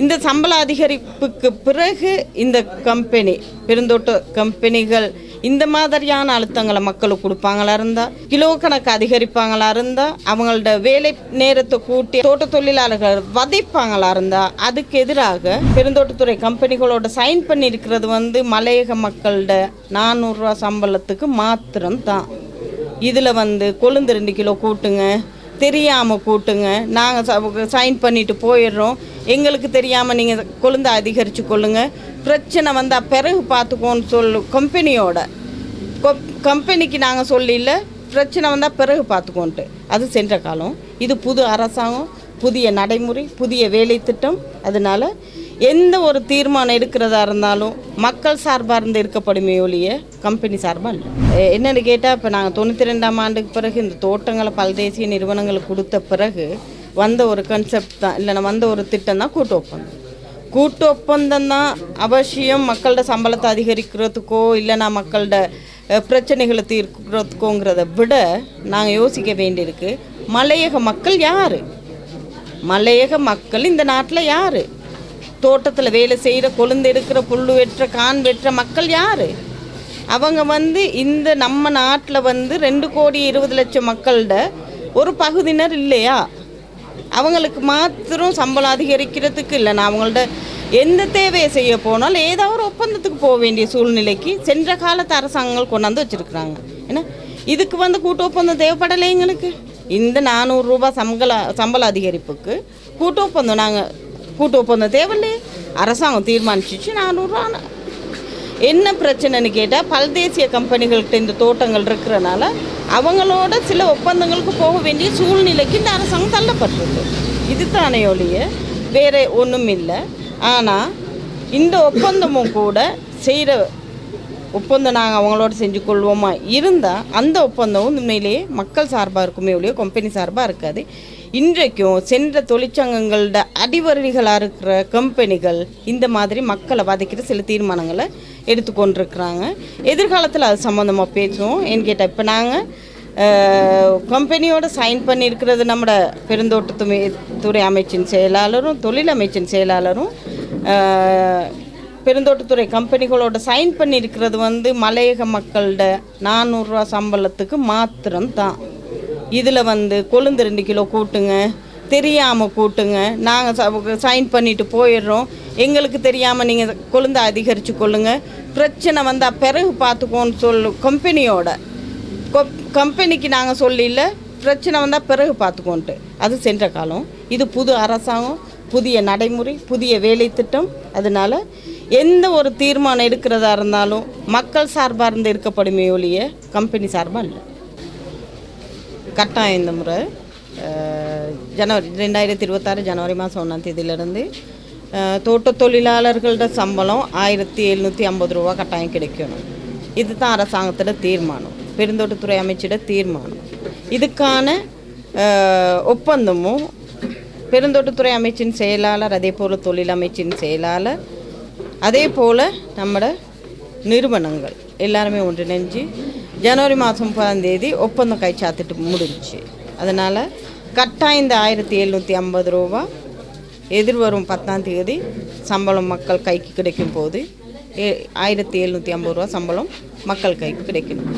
இந்த சம்பள அதிகரிப்புக்கு பிறகு இந்த கம்பெனி பெருந்தோட்ட கம்பெனிகள் இந்த மாதிரியான அழுத்தங்களை மக்களுக்கு கொடுப்பாங்களா இருந்தால் கிலோ கணக்கு அதிகரிப்பாங்களா இருந்தால் அவங்களோட வேலை நேரத்தை கூட்டி தோட்ட தொழிலாளர்கள் வதைப்பாங்களா இருந்தால் அதுக்கு எதிராக பெருந்தோட்டத்துறை கம்பெனிகளோட சைன் பண்ணியிருக்கிறது வந்து மலையக மக்களோட நானூறுரூவா சம்பளத்துக்கு மாத்திரம் தான் இதில் வந்து கொழுந்து ரெண்டு கிலோ கூட்டுங்க தெரியாமல் கூட்டுங்க நாங்கள் சைன் பண்ணிட்டு போயிடுறோம். எங்களுக்கு தெரியாமல் நீங்கள் கொழுந்தை அதிகரித்து கொள்ளுங்கள் பிரச்சனை வந்தால் பிறகு பார்த்துக்கோன்னு சொல்லு கம்பெனியோட கம்பெனிக்கு நாங்கள் சொல்லல பிரச்சனை வந்தால் பிறகு பார்த்துக்கோன்ட்டு அது சென்ற காலம். இது புது அரசாங்கம் புதிய நடைமுறை புதிய வேலை திட்டம். அதனால் எந்த ஒரு தீர்மானம் எடுக்கிறதா இருந்தாலும் மக்கள் சார்பாக இருந்து இருக்கப்படுமே ஒழிய கம்பெனி சார்பாக இல்லை. என்னென்னு கேட்டால் இப்போ நாங்கள் தொண்ணூற்றி ரெண்டாம் ஆண்டுக்கு பிறகு இந்த தோட்டங்களை பல்தேசிய நிறுவனங்களுக்கு கொடுத்த பிறகு வந்த ஒரு கன்செப்ட் தான். இல்லைன்னா வந்த ஒரு திட்டம் தான் கூட்டு ஒப்பந்தம். கூட்டு ஒப்பந்தம் தான் அவசியம் மக்களோட சம்பளத்தை அதிகரிக்கிறதுக்கோ இல்லைன்னா மக்களோட பிரச்சனைகளை தீர்க்கிறதுக்கோங்கிறத விட நாங்கள் யோசிக்க வேண்டியிருக்கு மலையக மக்கள் யார்? மலையக மக்கள் இந்த நாட்டில் யார்? தோட்டத்தில் வேலை செய்கிற கொழுந்து எடுக்கிற புல் வெட்டுற கான் வெட்டுற மக்கள் யார்? அவங்க வந்து இந்த நம்ம நாட்டில் வந்து ரெண்டு கோடி இருபது லட்சம் மக்களோட ஒரு பகுதியினர் இல்லையா? அவங்களுக்கு மாத்திரம் சம்பளம் அதிகரிக்கிறதுக்கு இல்லை. நான் அவங்கள்ட்ட எந்த தேவையை செய்ய போனாலும் ஏதாவது ஒரு ஒப்பந்தத்துக்கு போக வேண்டிய சூழ்நிலைக்கு சென்ற காலத்து அரசாங்கங்கள் கொண்டாந்து வச்சுருக்குறாங்க. ஏன்னா இதுக்கு வந்து கூட்டு ஒப்பந்தம் தேவைப்படலை எங்களுக்கு. இந்த நானூறுரூபா சம்பள சம்பள அதிகரிப்புக்கு கூட்டு ஒப்பந்தம். நாங்கள் கூட்டு ஒப்பந்தம் தேவையில்லையே அரசாங்கம் தீர்மானிச்சிச்சு நானூறுரூவா என்ன பிரச்சனைன்னு கேட்டால் பல்தேசிய கம்பெனிகள்கிட்ட இந்த தோட்டங்கள் இருக்கிறனால அவங்களோட சில ஒப்பந்தங்களுக்கு போக வேண்டிய சூழ்நிலைக்கு இந்த அரசாங்கம் தள்ளப்பட்டிருக்கு. இது தானே ஒழிய வேறு ஒன்றும் இல்லை. ஆனால் இந்த ஒப்பந்தமும் கூட செய்கிற ஒப்பந்தம் நாங்கள் அவங்களோட செஞ்சு கொள்வோமா? இருந்தால் அந்த ஒப்பந்தமும் உண்மையிலேயே மக்கள் சார்பாக இருக்குமே ஒழிய கம்பெனி சார்பாக இருக்காது. இன்றைக்கும் சென்ற தொழிற்சங்கங்களோட அடிவருடிகளாக இருக்கிற கம்பெனிகள் இந்த மாதிரி மக்களை பாதிக்கிற சில தீர்மானங்களை எடுத்துக்கொண்டிருக்கிறாங்க எதிர்காலத்தில் அது சம்மந்தமாக பேசுவோம். ஏன்னு கேட்டால் இப்போ நாங்கள் கம்பெனியோட சைன் பண்ணியிருக்கிறது நம்மட பெருந்தோட்டத்துறை துறை அமைச்சின் செயலாளரும் தொழில் அமைச்சின் செயலாளரும் பெருந்தோட்டத்துறை கம்பெனிகளோட சைன் பண்ணியிருக்கிறது வந்து மலையக மக்களோட நானூறுரூவா சம்பளத்துக்கு மாத்திரம் தான் இதில் வந்து கொழுந்து ரெண்டு கிலோ கூட்டுங்க. தெரியாமல் கூட்டுங்க. நாங்கள் சைன் பண்ணிட்டு போயிடுறோம். எங்களுக்கு தெரியாமல் நீங்கள் கொழுந்தை அதிகரித்து கொள்ளுங்கள் பிரச்சனை வந்தால் பிறகு பார்த்துக்கோன்னு சொல்லு கம்பெனியோட கம்பெனிக்கு நாங்கள் சொல்லியில் பிரச்சனை வந்தால் பிறகு பார்த்துக்கோன்ட்டு அது சென்ற காலம். இது புது அரசாங்கம் புதிய நடைமுறை புதிய வேலை திட்டம். அதனால் எந்த ஒரு தீர்மானம் எடுக்கிறதா இருந்தாலும் மக்கள் சார்பாக இருந்து இருக்கப்படுமே ஒழிய கம்பெனி சார்பாக இல்லை. கட்டாயம் இந்த முறை ஜனவரி ரெண்டாயிரத்தி இருபத்தாறு ஜனவரி மாதம் ஒன்றாம் தேதியிலேருந்து தோட்ட தொழிலாளர்களோட சம்பளம் ஆயிரத்தி எழுநூற்றி ஐம்பது ரூபா கட்டாயம் கிடைக்கணும். இதுதான் அரசாங்கத்தோட தீர்மானம் பெருந்தோட்டத்துறை அமைச்சிட தீர்மானம். இதுக்கான ஒப்பந்தமும் பெருந்தோட்டத்துறை அமைச்சின் செயலாளர் அதே போல் தொழில் அமைச்சின் செயலாளர் அதே போல் நம்மட நிறுவனங்கள் எல்லாருமே ஒன்றிணைஞ்சு ஜனவரி மாதம் முப்பதாம் தேதி ஒப்பந்தம் கைச்சாத்திட்டு முடிஞ்சுச்சு. அதனால் கட்டாயம் இந்த ஆயிரத்தி எழுநூற்றி ஐம்பது ரூபா எதிர்வரும் பத்தாம் தேதி சம்பளம் மக்கள் கைக்கு கிடைக்கும் போது ஏ- ஆயிரத்தி எழுநூற்றி ஐம்பது ரூபா சம்பளம் மக்கள் கைக்கு கிடைக்கணும்.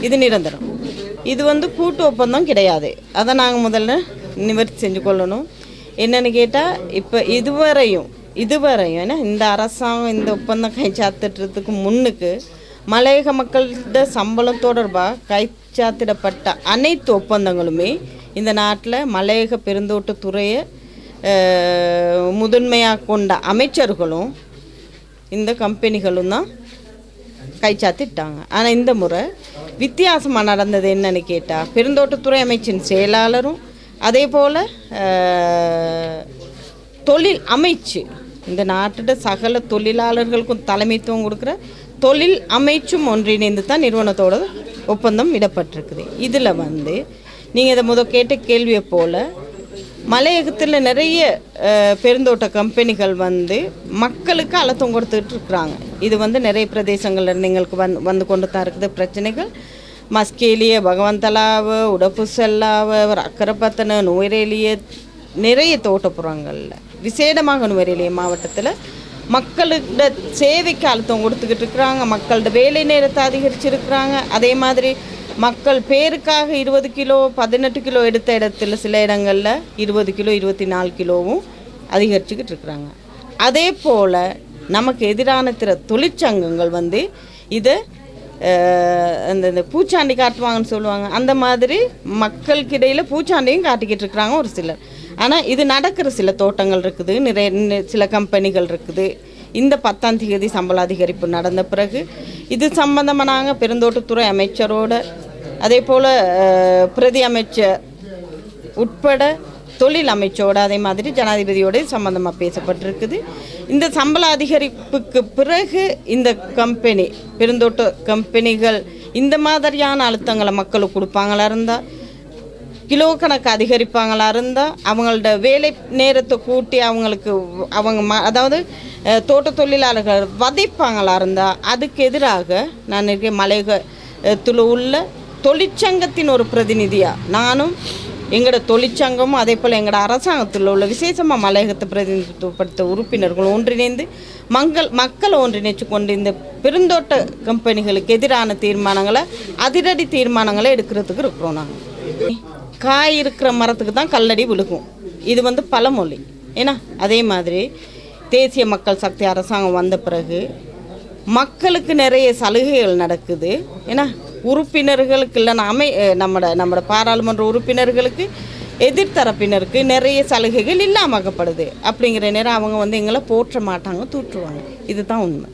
இது நிரந்தரம். இது வந்து கூட்டு ஒப்பந்தம் கிடையாது. அதை நாங்கள் முதல்ல நிவர்த்தி செஞ்சு கொள்ளணும். என்னன்னு கேட்டால் இப்போ இதுவரையும் இதுவரையும் ஏன்னா இந்த அரசாங்கம் இந்த ஒப்பந்தம் கை சாத்துட்டுறதுக்கு முன்னுக்கு மலையக மக்கள்கிட்ட சம்பளம் தொடர்பாக கைச்சாத்திடப்பட்ட அனைத்து ஒப்பந்தங்களுமே இந்த நாட்டில் மலையக பெருந்தோட்டத்துறையை முதன்மையாக கொண்ட அமைச்சர்களும் இந்த கம்பெனிகளும் தான் கைச்சாத்திட்டாங்க. ஆனால் இந்த முறை வித்தியாசமாக நடந்தது என்னன்னு கேட்டால் பெருந்தோட்டத்துறை அமைச்சின் செயலாளரும் அதே போல் தொழில் அமைச்சு இந்த நாட்டோட சகல தொழிலாளர்களுக்கும் தலைமைத்துவம் கொடுக்குற தொழில் அமைச்சும் ஒன்றிணைந்து தான் நிறுவனத்தோட ஒப்பந்தம் விடப்பட்டிருக்குது இதில் வந்து நீங்கள் இதை முத கேட்ட கேள்வியை போல் மலையகத்தில் நிறைய பெருந்தோட்ட கம்பெனிகள் வந்து மக்களுக்கு அழுத்தம் கொடுத்துட்டு இருக்கிறாங்க. இது வந்து நிறைய பிரதேசங்கள்ல இருந்து எங்களுக்கு வந் வந்து கொண்டு தான் இருக்குது பிரச்சனைகள். மஸ்கேலிய பகவந்தலாவு உடப்பு செல்லாவை அக்கரப்பத்தனை நுயரேலிய நிறைய தோட்டப்புறங்களில். விசேடமாக நுவரெலிய மாவட்டத்தில் மக்களோட சேவைக்கு அழுத்தம் கொடுத்துக்கிட்டு இருக்கிறாங்க. மக்களோட வேலை நேரத்தை அதிகரிச்சிருக்கிறாங்க. அதே மாதிரி மக்கள் பேருக்காக இருபது கிலோ பதினெட்டு கிலோ எடுத்த இடத்துல சில இடங்களில் இருபது கிலோ இருபத்தி நாலு கிலோவும் அதிகரிச்சுக்கிட்டு இருக்கிறாங்க. அதே போல் நமக்கு எதிரான திற தொழிற்சங்கங்கள் வந்து இதை அந்த இந்த பூச்சாண்டி காட்டுவாங்கன்னு சொல்லுவாங்க. அந்த மாதிரி மக்களுக்கு இடையில் பூச்சாண்டியும் காட்டிக்கிட்டு இருக்கிறாங்க ஒரு சிலர். ஆனால் இது நடக்கிற சில தோட்டங்கள் இருக்குது. நிறைய சில கம்பெனிகள் இருக்குது. இந்த பத்தாம் தேதி சம்பள அதிகரிப்பு நடந்த பிறகு இது சம்பந்தமாக நாங்கள் பெருந்தோட்டத்துறை அமைச்சரோட அதே போல் பிரதி அமைச்சர் உட்பட தொழில் அமைச்சோட அதே மாதிரி ஜனாதிபதியோட சம்பந்தமாக பேசப்பட்டிருக்குது. இந்த சம்பள அதிகரிப்புக்கு பிறகு இந்த கம்பெனி பெருந்தோட்ட கம்பெனிகள் இந்த மாதிரியான அழுத்தங்களை மக்களுக்கு கொடுப்பாங்களா இருந்தால் கிலோ கணக்கு அதிகரிப்பாங்களா இருந்தால் அவங்களோட வேலை நேரத்தை கூட்டி அவங்களுக்கு அவங்க ம அதாவது தோட்ட தொழிலாளர்கள் வதைப்பாங்களா இருந்தால் அதுக்கு எதிராக நான் இருக்க மலையகத்தில் உள்ள தொழிற்சங்கத்தின் ஒரு பிரதிநிதியாக நானும் எங்களோட தொழிற்சங்கமும் அதே போல் எங்களோட அரசாங்கத்தில் உள்ள விசேஷமாக மலையகத்தை பிரதிநிதித்துவப்படுத்த உறுப்பினர்கள் ஒன்றிணைந்து மங்கள் மக்களை ஒன்றிணைச்சு கொண்டு இந்த பெருந்தோட்ட கம்பெனிகளுக்கு எதிரான தீர்மானங்களை அதிரடி தீர்மானங்களை எடுக்கிறதுக்கு இருக்கிறோம் நாங்கள் காய் இருக்கிற மரத்துக்கு தான் கல்லடி விழுகும். இது வந்து பழமொழி. ஏன்னா அதே மாதிரி தேசிய மக்கள் சக்தி அரசாங்கம் வந்த பிறகு மக்களுக்கு நிறைய சலுகைகள் நடக்குது. ஏன்னா உறுப்பினர்களுக்கு இல்லைன்னா அமை நம்மட நம்மட பாராளுமன்ற உறுப்பினர்களுக்கு எதிர்த்தரப்பினருக்கு நிறைய சலுகைகள் இல்லாமக்கப்படுது அப்படிங்கிற நேரம் அவங்க வந்து எங்களை போற்ற மாட்டாங்க தூற்றுவாங்க. இதுதான் உண்மை.